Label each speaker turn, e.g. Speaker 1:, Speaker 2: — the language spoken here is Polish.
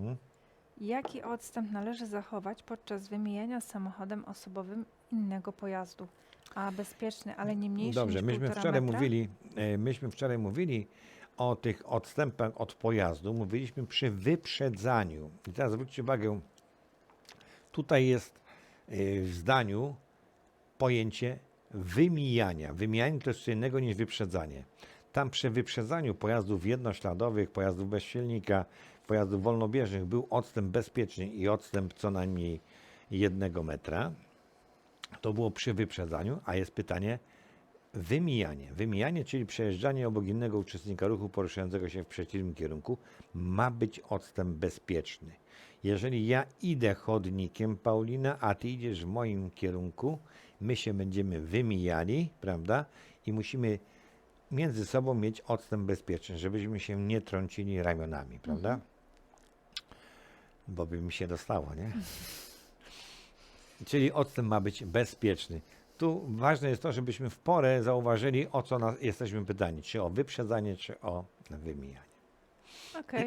Speaker 1: Mhm.
Speaker 2: Jaki odstęp należy zachować podczas wymijania samochodem osobowym innego pojazdu? A bezpieczny, ale nie mniejszy
Speaker 1: Dobrze,
Speaker 2: niż
Speaker 1: myśmy
Speaker 2: półtora
Speaker 1: wczoraj
Speaker 2: metra?
Speaker 1: mówili, e, myśmy wczoraj mówili o tych odstępach od pojazdu, mówiliśmy przy wyprzedzaniu. I teraz zwróćcie uwagę, tutaj jest e, w zdaniu pojęcie wymijania. Wymijanie to jest co innego niż wyprzedzanie. Tam przy wyprzedzaniu pojazdów jednośladowych, pojazdów bez silnika, pojazdów wolnobieżnych był odstęp bezpieczny i odstęp co najmniej jednego metra. To było przy wyprzedzaniu, a jest pytanie wymijanie. Wymijanie, czyli przejeżdżanie obok innego uczestnika ruchu poruszającego się w przeciwnym kierunku, ma być odstęp bezpieczny. Jeżeli ja idę chodnikiem, Paulina, a ty idziesz w moim kierunku, my się będziemy wymijali, prawda? I musimy między sobą mieć odstęp bezpieczny, żebyśmy się nie trącili ramionami, prawda? Bo by mi się dostało, nie? Czyli odstęp ma być bezpieczny. Tu ważne jest to, żebyśmy w porę zauważyli, o co nas, jesteśmy pytani, czy o wyprzedzanie, czy o wymijanie.
Speaker 2: Okej.